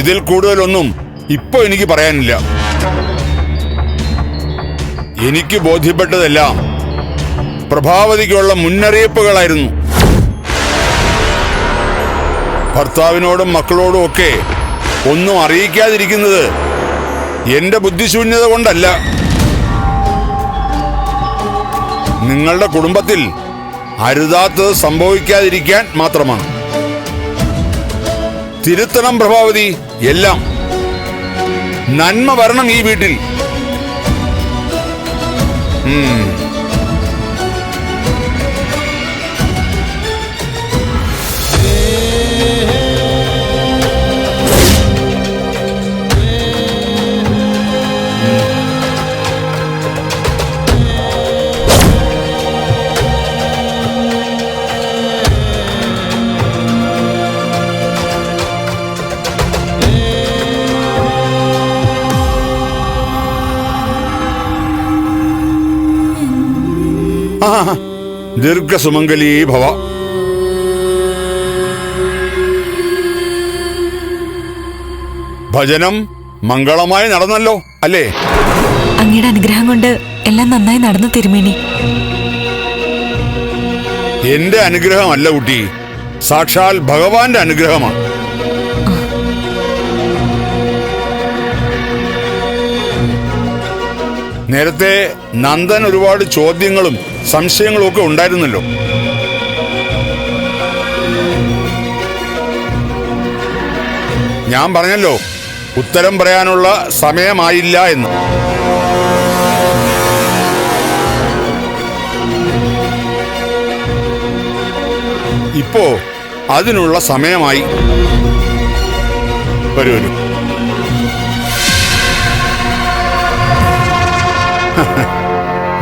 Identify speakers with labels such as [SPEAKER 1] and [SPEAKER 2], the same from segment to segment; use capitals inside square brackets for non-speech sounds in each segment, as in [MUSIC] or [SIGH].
[SPEAKER 1] ഇതിൽ കൂടുതലൊന്നും ഇപ്പൊ എനിക്ക് പറയാനില്ല. എനിക്ക് ബോധ്യപ്പെട്ടതെല്ലാം പ്രഭാവതിക്കുള്ള മുന്നറിയിപ്പുകളായിരുന്നു. ഭർത്താവിനോടും മക്കളോടും ഒക്കെ ഒന്നും അറിയിക്കാതിരിക്കുന്നത് എന്റെ ബുദ്ധിശൂന്യത കൊണ്ടല്ല. നിങ്ങളുടെ കുടുംബത്തിൽ അരുതാത്തത് സംഭവിക്കാതിരിക്കാൻ മാത്രമാണ്. തിരുത്തണം പ്രഭാവതി എല്ലാം. നന്മ വരണം ഈ വീട്ടിൽ. ദീർഘസുമംഗലീ ഭവ ഭജനം മംഗളമായി നടന്നല്ലോ അല്ലേ?
[SPEAKER 2] അങ്ങയുടെ അനുഗ്രഹം കൊണ്ട് എല്ലാം നന്നായി നടന്നു തിരുമേനി.
[SPEAKER 1] എന്റെ അനുഗ്രഹമല്ല കുട്ടി സാക്ഷാൽ ഭഗവാന്റെ അനുഗ്രഹമാണ്. നേരത്തെ നന്ദൻ ഒരുപാട് ചോദ്യങ്ങളും സംശയങ്ങളും ഒക്കെ ഉണ്ടായിരുന്നല്ലോ. ഞാൻ പറഞ്ഞല്ലോ ഉത്തരം പറയാനുള്ള സമയമായില്ല എന്ന്. ഇപ്പോ അതിനുള്ള സമയമായി. വരൂ. [LAUGHS]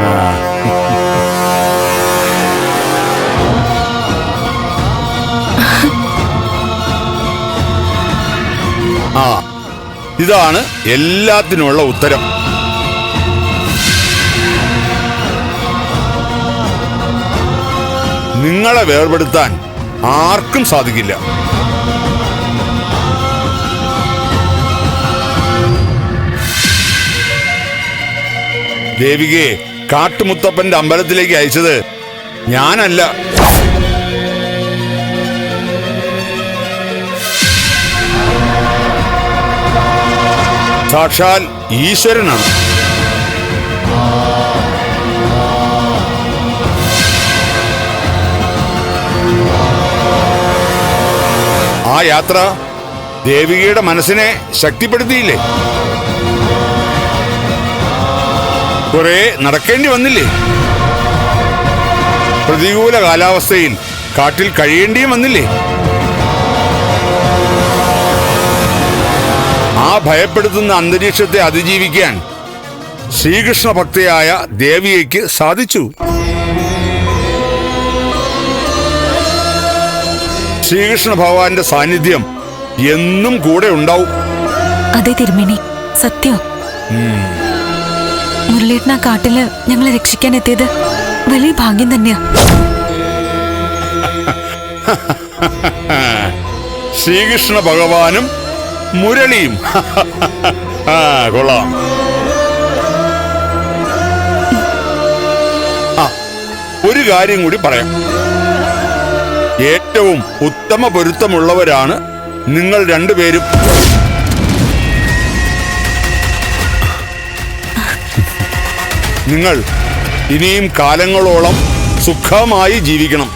[SPEAKER 1] ആ. ഇതാണ് എല്ലാത്തിനുമുള്ള ഉത്തരം. നിങ്ങളെ വേർപെടുത്താൻ ആർക്കും സാധിക്കില്ല. ദേവികയെ കാട്ടുമുത്തപ്പന്റെ അമ്പലത്തിലേക്ക് അയച്ചത് ഞാനല്ല. സാക്ഷാൽ ഈശ്വരനാണ്. ആ യാത്ര ദേവികയുടെ മനസ്സിനെ ശക്തിപ്പെടുത്തിയില്ലേ? കുറെ നടക്കേണ്ടി വന്നില്ലേ? പ്രതികൂല കാലാവസ്ഥയിൽ കാട്ടിൽ കഴിയേണ്ടിയും വന്നില്ലേ? ആ ഭയപ്പെടുത്തുന്ന അന്തരീക്ഷത്തെ അതിജീവിക്കാൻ ശ്രീകൃഷ്ണ ഭക്തയായ ദേവിയയ്ക്ക് സാധിച്ചു. ശ്രീകൃഷ്ണ ഭഗവാന്റെ സാന്നിധ്യം എന്നും കൂടെ ഉണ്ടാവും.
[SPEAKER 2] അതെ തിരുമേനി സത്യം. മുരളീട്ടൻ ആ കാട്ടിൽ ഞങ്ങളെ രക്ഷിക്കാൻ എത്തിയത് വലിയ ഭാഗ്യം തന്നെയാ. [LAUGHS]
[SPEAKER 1] ശ്രീകൃഷ്ണ ഭഗവാനും മുരളിയും. ആ കൊള്ളാം. ഒരു കാര്യം കൂടി പറയാം. ഏറ്റവും ഉത്തമ പൊരുത്തമുള്ളവരാണ് നിങ്ങൾ രണ്ടുപേരും. നിങ്ങൾ ഇനിയും കാലങ്ങളോളം സുഖമായി ജീവിക്കണം.